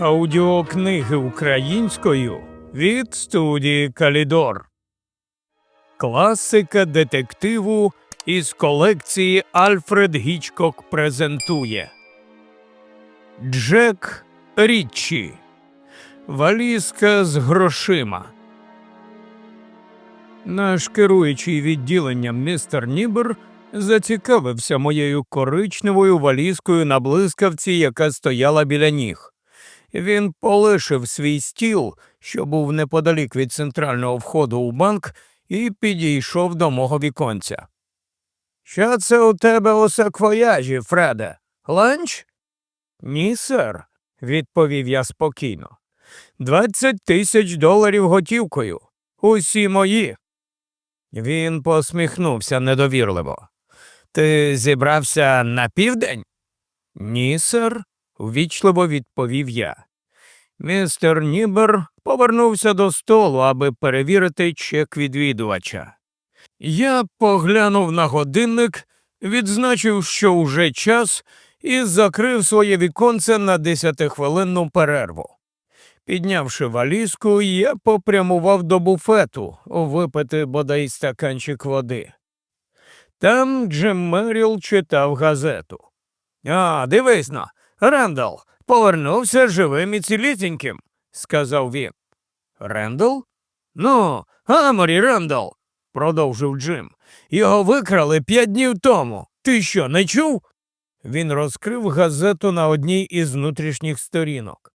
Аудіокниги українською від студії Калідор. Класика детективу із колекції Альфред Гічкок презентує Джек Річчі. Валізка з грошима. Наш керуючий відділенням містер Нібер зацікавився моєю коричневою валізкою на блискавці, яка стояла біля ніг. Він полишив свій стіл, що був неподалік від центрального входу у банк, і підійшов до мого віконця. Що це у тебе у саквояжі, Фреде? Ланч? Ні, сер, відповів я спокійно. Двадцять тисяч доларів готівкою. Усі мої. Він посміхнувся недовірливо. Ти зібрався на південь? Ні, сер, ввічливо відповів я. Містер Нібер повернувся до столу, аби перевірити чек відвідувача. Я поглянув на годинник, відзначив, що уже час, і закрив своє віконце на десятихвилинну перерву. Піднявши валізку, я попрямував до буфету випити бодай стаканчик води. Там Джим Меріл читав газету. А, дивись но, Рендал повернувся живим і цілісіньким, сказав він. Рендал? Ну, Аморі Рендал, продовжив Джим. Його викрали п'ять днів тому. Ти що, не чув? Він розкрив газету на одній із внутрішніх сторінок.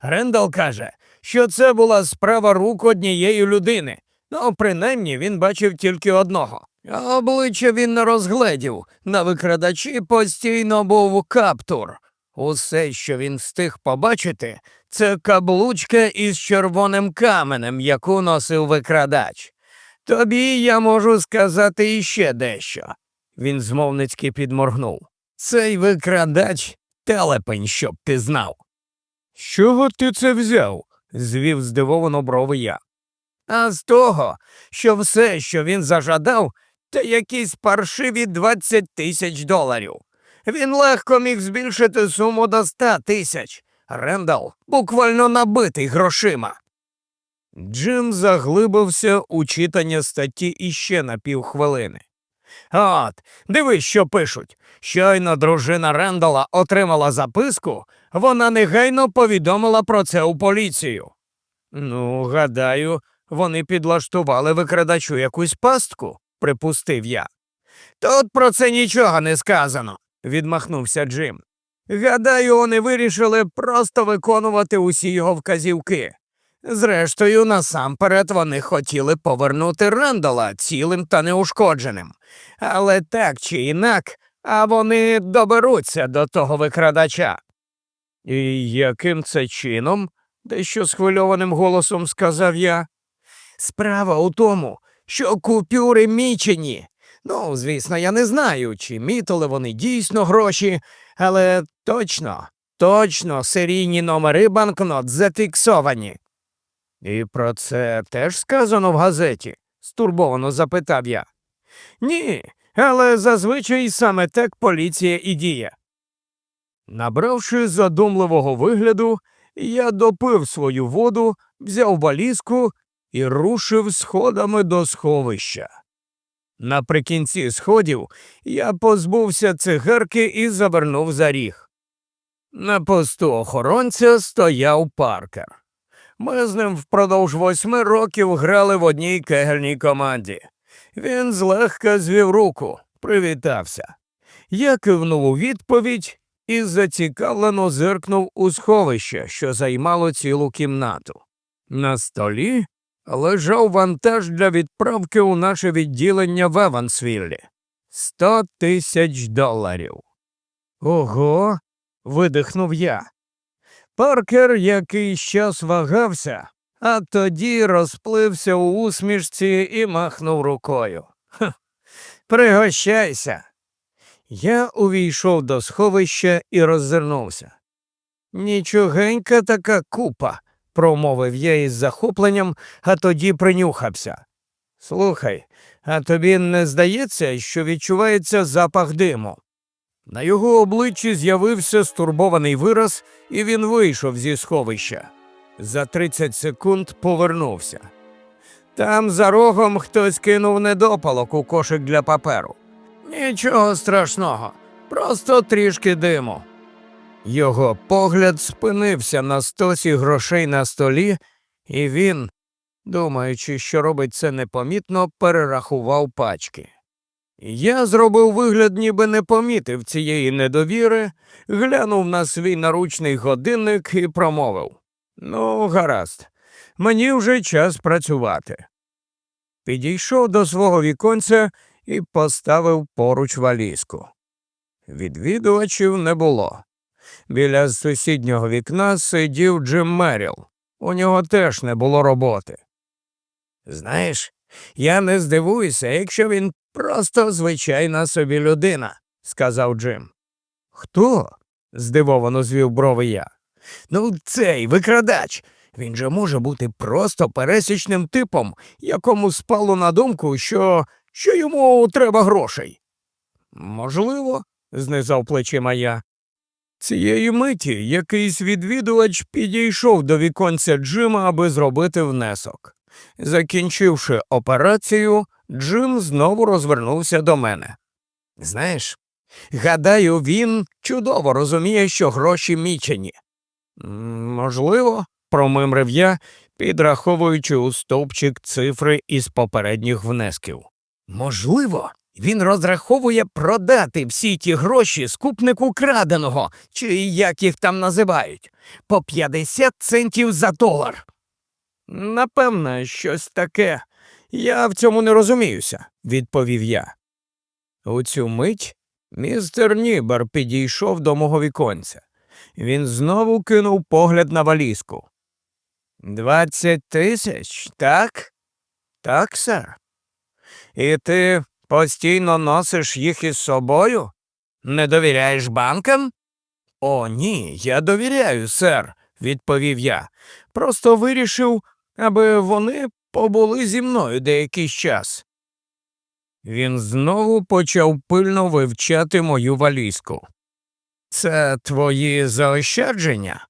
Рендал каже, що це була справа рук однієї людини. Ну, принаймні він бачив тільки одного. Обличчя він не розгледів. На викрадачі постійно був каптур. Усе, що він встиг побачити, це каблучка із червоним каменем, яку носив викрадач. Тобі я можу сказати іще дещо. Він змовницьки підморгнув. Цей викрадач телепень, щоб ти знав. Чого ти це взяв? звів здивовано брови я. А з того, що все, що він зажадав, це якісь паршиві 20 тисяч доларів. Він легко міг збільшити суму до 100 тисяч. Рендал буквально набитий грошима. Джим заглибився у читання статті іще на півхвилини. От, дивись, що пишуть. Щойно дружина Рендала отримала записку, вона негайно повідомила про це у поліцію. Ну, гадаю, вони підлаштували викрадачу якусь пастку, припустив я. Тут про це нічого не сказано, відмахнувся Джим. Гадаю, вони вирішили просто виконувати усі його вказівки. Зрештою, насамперед вони хотіли повернути Рендала цілим та неушкодженим. Але так чи інак, а вони доберуться до того викрадача. І яким це чином? дещо схвильованим голосом сказав я. Справа у тому, що купюри мічені. Ну, звісно, я не знаю, чи мітили вони дійсно гроші, але точно, точно серійні номери банкнот зафіксовані. І про це теж сказано в газеті? стурбовано запитав я. Ні, але зазвичай саме так поліція і діє. Набравши задумливого вигляду, я допив свою воду, взяв валізку і рушив сходами до сховища. Наприкінці сходів я позбувся цигарки і завернув за ріг. На посту охоронця стояв паркер. Ми з ним впродовж восьми років грали в одній кегельній команді. Він злегка звів руку, привітався. Я кивнув у відповідь і зацікавлено зиркнув у сховище, що займало цілу кімнату. На столі лежав вантаж для відправки у наше відділення в Евансвіллі. Сто тисяч доларів. Ого. видихнув я. Паркер якийсь час вагався, а тоді розплився у усмішці і махнув рукою. Ха, пригощайся. Я увійшов до сховища і роззирнувся. Нічогенька така купа, промовив я із захопленням, а тоді принюхався. Слухай, а тобі не здається, що відчувається запах диму? На його обличчі з'явився стурбований вираз, і він вийшов зі сховища. За 30 секунд повернувся. Там за рогом хтось кинув недопалок у кошик для паперу. Нічого страшного, просто трішки диму. Його погляд спинився на стосі грошей на столі, і він, думаючи, що робить це непомітно, перерахував пачки. Я зробив вигляд, ніби не помітив цієї недовіри, глянув на свій наручний годинник і промовив Ну, гаразд, мені вже час працювати. Підійшов до свого віконця і поставив поруч валізку. Відвідувачів не було. Біля сусіднього вікна сидів Джим Меріл. У нього теж не було роботи. Знаєш, я не здивуюся, якщо він просто звичайна собі людина, сказав Джим. Хто? здивовано звів брови я. Ну, цей викрадач. Він же може бути просто пересічним типом, якому спало на думку, що, що йому треба грошей. Можливо, знизав плечима я. Цієї миті якийсь відвідувач підійшов до віконця Джима, аби зробити внесок. Закінчивши операцію, Джим знову розвернувся до мене. Знаєш, гадаю, він чудово розуміє, що гроші мічені. Можливо, промимрив я, підраховуючи у стовпчик цифри із попередніх внесків. Можливо, він розраховує продати всі ті гроші скупнику краденого, чи як їх там називають, по 50 центів за долар. Напевно, щось таке. Я в цьому не розуміюся, відповів я. У цю мить містер Нібер підійшов до мого віконця. Він знову кинув погляд на валізку. Двадцять тисяч, так? Так, сер. І ти постійно носиш їх із собою? Не довіряєш банкам? О, ні, я довіряю, сер, відповів я. Просто вирішив, аби вони побули зі мною деякий час. Він знову почав пильно вивчати мою валізку. Це твої заощадження?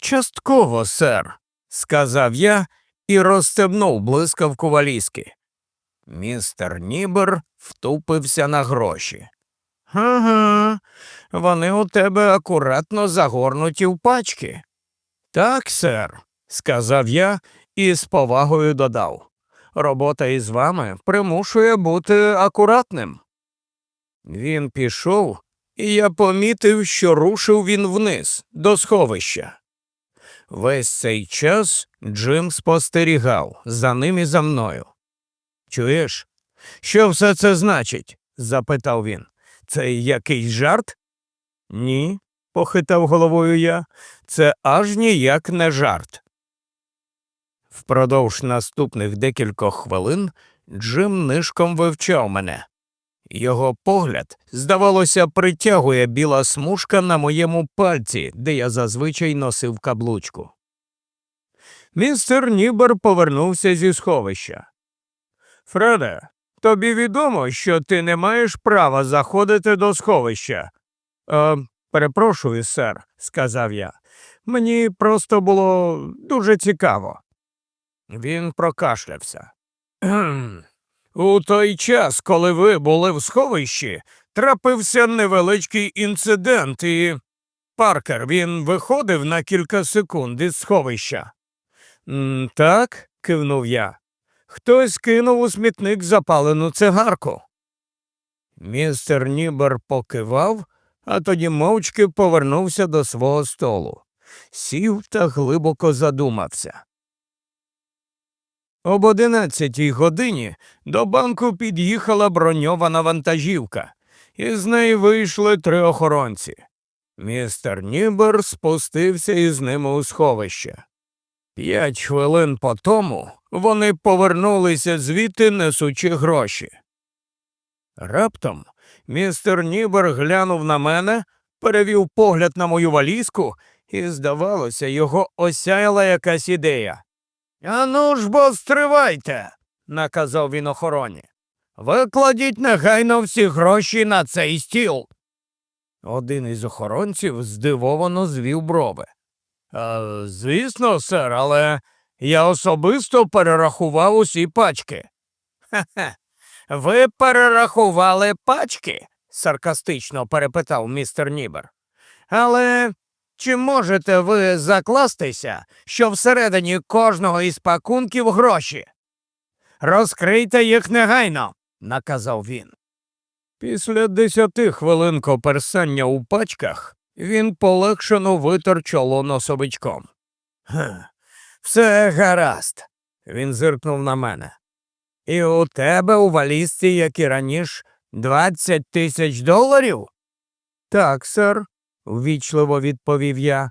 Частково, сер, сказав я і розстебнув блискавку валізки. Містер Нібер втупився на гроші. Ага, вони у тебе акуратно загорнуті в пачки. Так, сер, сказав я і з повагою додав. Робота із вами примушує бути акуратним. Він пішов, і я помітив, що рушив він вниз, до сховища. Весь цей час Джим спостерігав за ним і за мною. Чуєш, що все це значить? запитав він. Це якийсь жарт? Ні, похитав головою я. Це аж ніяк не жарт. Впродовж наступних декількох хвилин Джим нишком вивчав мене. Його погляд, здавалося, притягує біла смужка на моєму пальці, де я зазвичай носив каблучку. Містер Нібер повернувся зі сховища. Фреде, тобі відомо, що ти не маєш права заходити до сховища. Е, перепрошую, сер, сказав я. Мені просто було дуже цікаво. Він прокашлявся. «Кхм. У той час, коли ви були в сховищі, трапився невеличкий інцидент, і Паркер він виходив на кілька секунд із сховища. Так, кивнув я. Хтось кинув у смітник запалену цигарку. Містер Нібер покивав, а тоді мовчки повернувся до свого столу, сів та глибоко задумався. Об одинадцятій годині до банку під'їхала броньована вантажівка, і з неї вийшли три охоронці. Містер Нібер спустився із ними у сховище. П'ять хвилин по тому вони повернулися звідти, несучи гроші. Раптом містер Нібер глянув на мене, перевів погляд на мою валізку, і, здавалося, його осяяла якась ідея. Ану ж бо стривайте, наказав він охороні. Викладіть негайно всі гроші на цей стіл. Один із охоронців здивовано звів брови. «Е, звісно, сер, але я особисто перерахував усі пачки. Хе-хе. Ви перерахували пачки? саркастично перепитав містер Нібер. Але чи можете ви закластися, що всередині кожного із пакунків гроші? Розкрийте їх негайно, наказав він. Після десяти хвилин коперсання у пачках він полегшено витер чоло носовичком. «Ге, Все гаразд, він зиркнув на мене. І у тебе у валізці, як і раніше, двадцять тисяч доларів? Так, сер, ввічливо відповів я.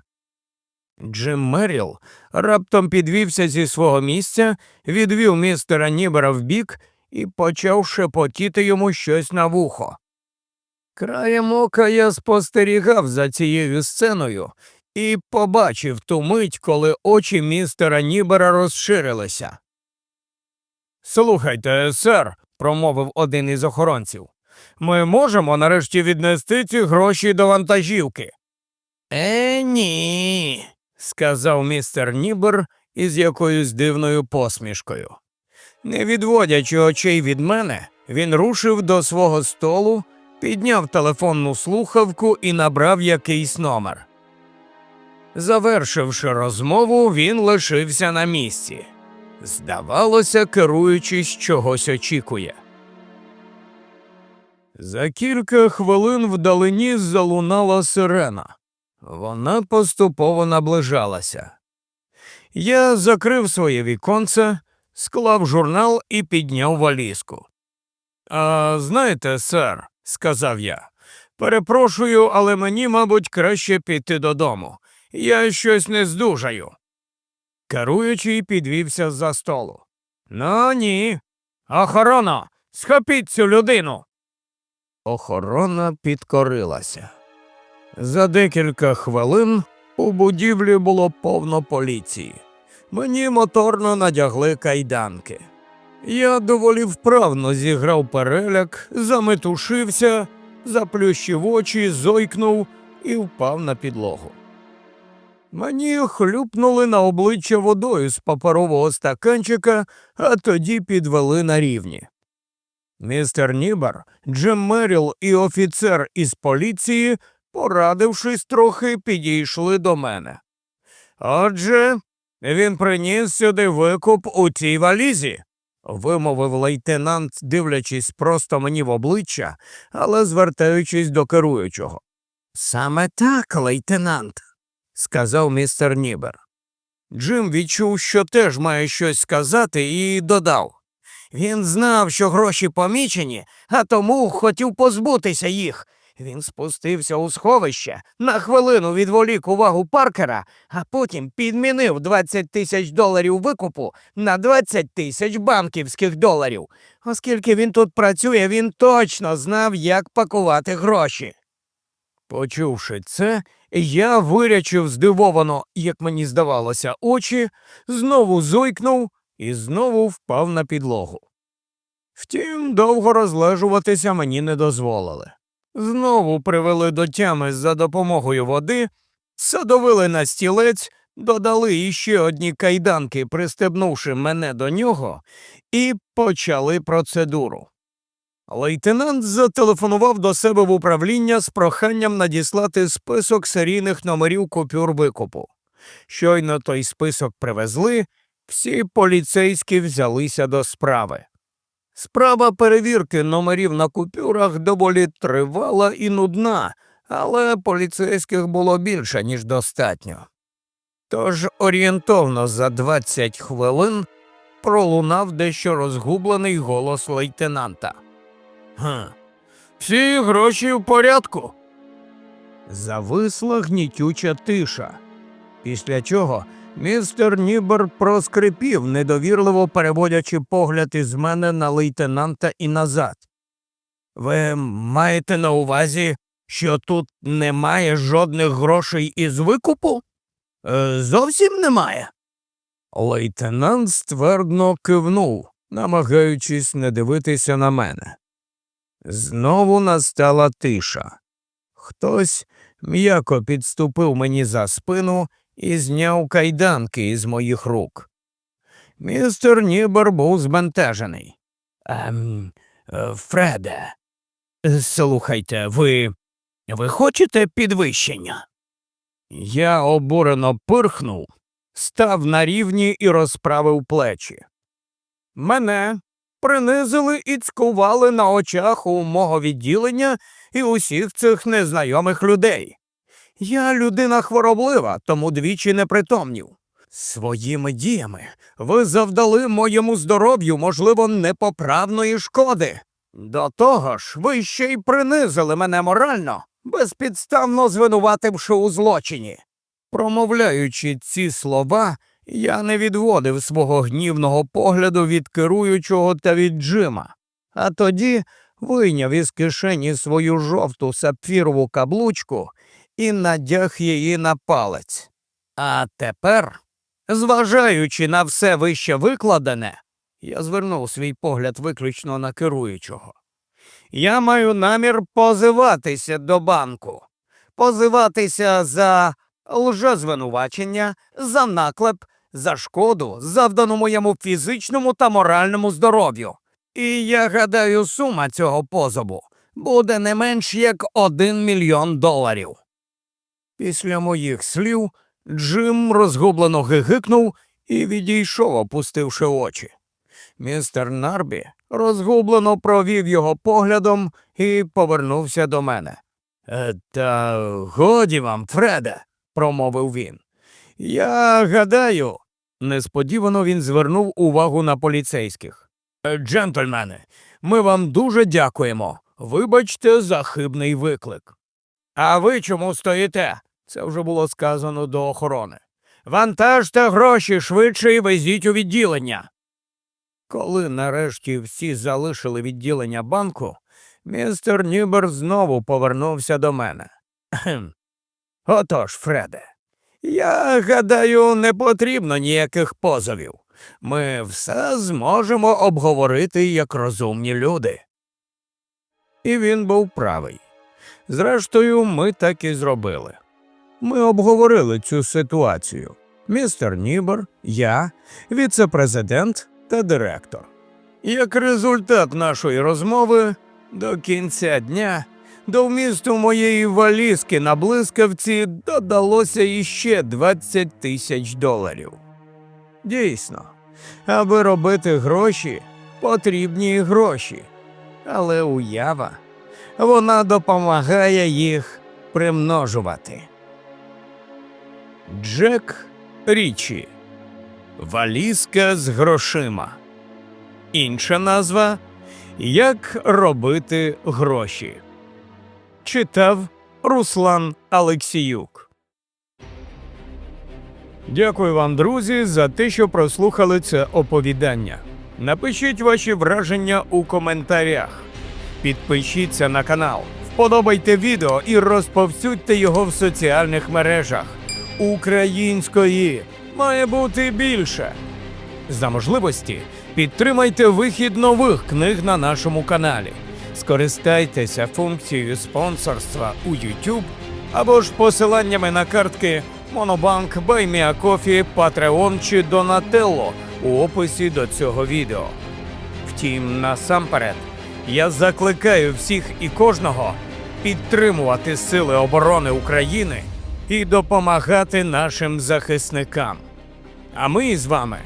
Джим Меріл раптом підвівся зі свого місця, відвів містера Нібера вбік і почав шепотіти йому щось на вухо. Краєм ока я спостерігав за цією сценою і побачив ту мить, коли очі містера Нібера розширилися. Слухайте, сер, промовив один із охоронців. Ми можемо нарешті віднести ці гроші до вантажівки. Е, ні, сказав містер Нібер із якоюсь дивною посмішкою. Не відводячи очей від мене, він рушив до свого столу, підняв телефонну слухавку і набрав якийсь номер. Завершивши розмову, він лишився на місці. Здавалося, керуючись чогось очікує. За кілька хвилин вдалині залунала сирена. Вона поступово наближалася. Я закрив своє віконце, склав журнал і підняв валізку. А знаєте, сер, сказав я, перепрошую, але мені, мабуть, краще піти додому. Я щось не здужаю. Керуючий підвівся з-за столу. Ну ні. Охорона, схопіть цю людину. Охорона підкорилася. За декілька хвилин у будівлі було повно поліції. Мені моторно надягли кайданки. Я доволі вправно зіграв переляк, заметушився, заплющив очі, зойкнув і впав на підлогу. Мені хлюпнули на обличчя водою з паперового стаканчика, а тоді підвели на рівні. Містер Нібер, Джим Меріл і офіцер із поліції, порадившись трохи, підійшли до мене. Отже, він приніс сюди викуп у цій валізі, вимовив лейтенант, дивлячись просто мені в обличчя, але звертаючись до керуючого. Саме так, лейтенант, сказав містер Нібер. Джим відчув, що теж має щось сказати, і додав. Він знав, що гроші помічені, а тому хотів позбутися їх. Він спустився у сховище, на хвилину відволік увагу Паркера, а потім підмінив 20 тисяч доларів викупу на 20 тисяч банківських доларів. Оскільки він тут працює, він точно знав, як пакувати гроші. Почувши це, я вирячив здивовано, як мені здавалося, очі, знову зойкнув і знову впав на підлогу. Втім, довго розлежуватися мені не дозволили. Знову привели до тями за допомогою води, садовили на стілець, додали іще одні кайданки, пристебнувши мене до нього, і почали процедуру. Лейтенант зателефонував до себе в управління з проханням надіслати список серійних номерів купюр викупу. Щойно той список привезли, всі поліцейські взялися до справи. Справа перевірки номерів на купюрах доволі тривала і нудна, але поліцейських було більше, ніж достатньо. Тож орієнтовно за 20 хвилин пролунав дещо розгублений голос лейтенанта. Га, всі гроші в порядку. Зависла гнітюча тиша, після чого містер Нібер проскрипів, недовірливо переводячи погляд із мене на лейтенанта і назад. Ви маєте на увазі, що тут немає жодних грошей із викупу? Е, зовсім немає. Лейтенант ствердно кивнув, намагаючись не дивитися на мене. Знову настала тиша. Хтось м'яко підступив мені за спину і зняв кайданки із моїх рук. Містер Нібер був збентежений. Ем, е, Фреде, слухайте, ви. ви хочете підвищення? Я обурено пирхнув, став на рівні і розправив плечі. Мене принизили і цькували на очах у мого відділення і усіх цих незнайомих людей. Я людина хвороблива, тому двічі не притомнів. Своїми діями ви завдали моєму здоров'ю, можливо, непоправної шкоди. До того ж, ви ще й принизили мене морально, безпідставно звинувативши у злочині. Промовляючи ці слова, я не відводив свого гнівного погляду від керуючого та від Джима, а тоді вийняв із кишені свою жовту сапфірову каблучку і надяг її на палець. А тепер, зважаючи на все вище викладене, я звернув свій погляд виключно на керуючого. Я маю намір позиватися до банку, позиватися за лжезвинувачення, за наклеп, за шкоду, завдану моєму фізичному та моральному здоров'ю. І я гадаю, сума цього позову буде не менш як один мільйон доларів. Після моїх слів Джим розгублено гигикнув і відійшов, опустивши очі. Містер Нарбі розгублено провів його поглядом і повернувся до мене. «Е, Та годі вам, Фреде, промовив він. Я гадаю. Несподівано він звернув увагу на поліцейських. «Е, Джентльмени, ми вам дуже дякуємо. Вибачте за хибний виклик. А ви чому стоїте? Це вже було сказано до охорони. Вантажте гроші швидше і везіть у відділення. Коли нарешті всі залишили відділення банку, містер Нібер знову повернувся до мене. Отож, Фреде, я гадаю, не потрібно ніяких позовів. Ми все зможемо обговорити як розумні люди. І він був правий. Зрештою, ми так і зробили. Ми обговорили цю ситуацію. Містер Нібер, я, віце-президент та директор. Як результат нашої розмови, до кінця дня до вмісту моєї валізки на блискавці додалося іще 20 тисяч доларів. Дійсно, аби робити гроші, потрібні гроші. Але уява, вона допомагає їх примножувати. Джек Річі. Валізка з грошима. Інша назва Як робити гроші. Читав Руслан Алексіюк. Дякую вам, друзі, за те, що прослухали це оповідання. Напишіть ваші враження у коментарях. Підпишіться на канал, вподобайте відео і розповсюдьте його в соціальних мережах. Української має бути більше. За можливості підтримайте вихід нових книг на нашому каналі. Скористайтеся функцією спонсорства у YouTube або ж посиланнями на картки Monobank, BuyMeACoffee, Patreon чи Donatello у описі до цього відео. Втім, насамперед, я закликаю всіх і кожного підтримувати Сили оборони України і допомагати нашим захисникам. А ми з вами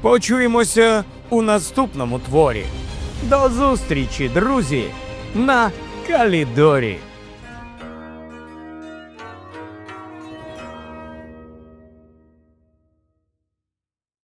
почуємося у наступному творі. До зустрічі, друзі, на Калідорі.